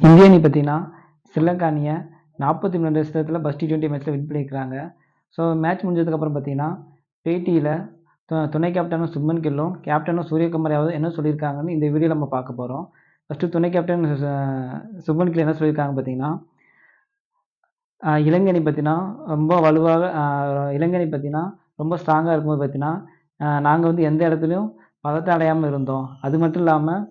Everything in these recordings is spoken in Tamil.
இந்திய அணி பார்த்தீங்கன்னா, ஸ்ரீலங்கா அணிய 43 வருஷத்துல ஃபர்ஸ்ட் டி20 மேட்ச்ல வின் பண்ணியிருக்காங்க. ஸோ மேட்ச் முடிஞ்சதுக்கப்புறம் பார்த்தீங்கன்னா, பேட்டியில் துணை கேப்டனும் சுப்மன் கில்லும், கேப்டனும் சூரியகுமார் யாவது என்ன சொல்லியிருக்காங்கன்னு இந்த வீடியோ நம்ம பார்க்க போகிறோம் ஃபர்ஸ்ட்டு துணை கேப்டன் சுப்மன் கில் என்ன சொல்லியிருக்காங்க பார்த்தீங்கன்னா, அ பார்த்தீங்கன்னா, ரொம்ப வலுவாக அ பார்த்தீங்கன்னா, ரொம்ப ஸ்ட்ராங்காக இருக்கும்போது பார்த்தீங்கன்னா, நாங்கள் வந்து எந்த இடத்துலையும் பதத்தை அடையாமல் இருந்தோம். அது மட்டும் இல்லாமல்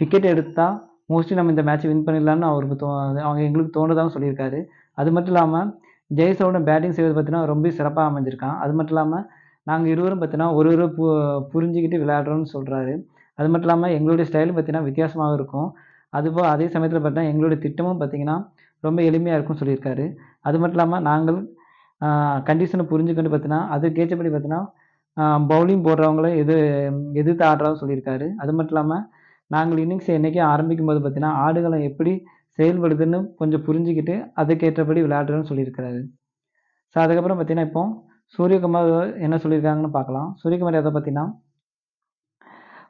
விக்கெட் எடுத்தால் மோஸ்ட்லி நம்ம இந்த மேட்ச் வின் பண்ணிடலாம்னு அவருக்கு தோ அவங்க எங்களுக்கு தோணுதான்னு சொல்லியிருக்காரு. அது மட்டும் இல்லாமல் ஜெயசோட பேட்டிங் செய்வது பார்த்தீங்கன்னா, ரொம்ப சிறப்பாக அமைஞ்சிருக்கான் அது மட்டும் இல்லாமல் நாங்கள் இருவரும் பார்த்தீங்கன்னா, ஒரு ஒரு பு புரிஞ்சுக்கிட்டு விளையாடுறோம்னு சொல்கிறாரு அது மட்டும் இல்லாமல் எங்களுடைய ஸ்டைலும் பார்த்தீங்கன்னா, வித்தியாசமாகவும் இருக்கும். அதுபோக அதே சமயத்தில் பார்த்தீங்கன்னா, எங்களுடைய திட்டமும் பார்த்தீங்கன்னா, ரொம்ப எளிமையாக இருக்கும்னு சொல்லியிருக்காரு. அது மட்டும் இல்லாமல் நாங்கள் கண்டிஷனை புரிஞ்சுக்கொண்டு புரிஞ்சுக்கிட்டு பார்த்தீங்கன்னா, அதுக்கேற்றபடி பார்த்தீங்கன்னா, பவுலிங் போடுறவங்கள எது எதிர்த்து ஆடுறான்னு சொல்லியிருக்காரு. அது மட்டும் இல்லாமல் நாங்கள் இன்னிங்ஸ என்னைக்கும் ஆரம்பிக்கும்போது பார்த்தீங்கன்னா, ஆடுகளை எப்படி செயல்படுதுன்னு கொஞ்சம் புரிஞ்சுக்கிட்டு, அதுக்கேற்றபடி விளையாடுறோம்னு சொல்லியிருக்காரு. ஸோ அதுக்கப்புறம் பார்த்தீங்கன்னா, இப்போ சூரியகுமார் என்ன சொல்லியிருக்காங்கன்னு பார்க்கலாம். சூரியகுமார் எதை பார்த்தீங்கன்னா,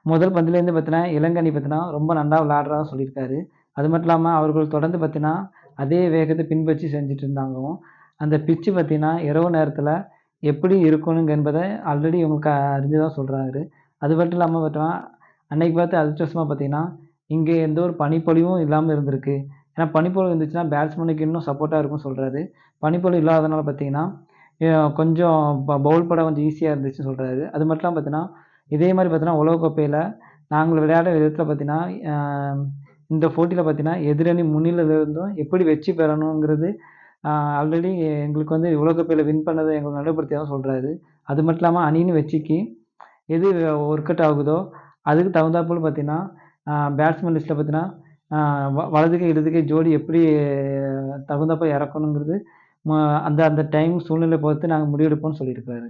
முதல் பந்திலேருந்து பார்த்தீங்கன்னா, இளங்கனி பார்த்தீங்கன்னா, ரொம்ப நல்லா விளையாடுறதா சொல்லியிருக்காரு. அது மட்டும் இல்லாமல் அவர்கள் தொடர்ந்து பார்த்தீங்கன்னா, அதே வேகத்தை பின்பற்றி செஞ்சுட்டு இருந்தாங்கவும், அந்த பிட்ச் பார்த்தீங்கன்னா, இரவு நேரத்தில் எப்படி இருக்கணுங்க என்பதை ஆல்ரெடி இவங்களுக்கு தான் சொல்கிறாரு அது மட்டும் இல்லாமல் பார்த்தீங்கன்னா, அன்னைக்கு பார்த்து அதிர்ஷ்டவசமா பார்த்தீங்கன்னா, இங்கே எந்த ஒரு பனிப்பொழிவும் இல்லாமல் இருந்திருக்கு. ஏன்னா பனிப்பொழிவு இருந்துச்சுன்னா பேட்ஸ்மேனுக்கு இன்னும் சப்போர்ட்டாக இருக்கும்னு சொல்கிறாரு பனிப்பொழிவு இல்லாதனால பார்த்தீங்கன்னா, கொஞ்சம் ப பவுல் படம் கொஞ்சம் ஈஸியாக இருந்துச்சுன்னு சொல்கிறாரு அது மட்டும் பார்த்தீங்கன்னா, இதே மாதிரி பார்த்தீங்கன்னா, உலகக்கோப்பையில் நாங்கள் விளையாட விதத்தில் பார்த்தீங்கன்னா, இந்த போட்டியில் பார்த்தீங்கன்னா, எதிரணி முன்னிலையில் இருந்தும் எப்படி வெற்றி பெறணுங்கிறது ஆல்ரெடி எங்களுக்கு வந்து உலகக்கோப்பையில வின் பண்ணதை எங்களுக்கு நினைவுபடுத்தியதா சொல்கிறாரு அது மட்டும் இல்லாமல் அணின்னு வச்சுக்கி எது ஒர்க் அவுட் ஆகுதோ, அதுக்கு தகுந்தாற்போல பார்த்தீங்கன்னா, பேட்ஸ்மேன் லிஸ்ட்டில் பார்த்தீங்கன்னா, அ வ ஜோடி எப்படி தகுந்தாற்போல இறக்கணுங்கிறது ம அந்த அந்த டைம் சூழ்நிலை பொறுத்து நாங்கள் முடிவெடுப்போம்னு சொல்லியிருக்காரு.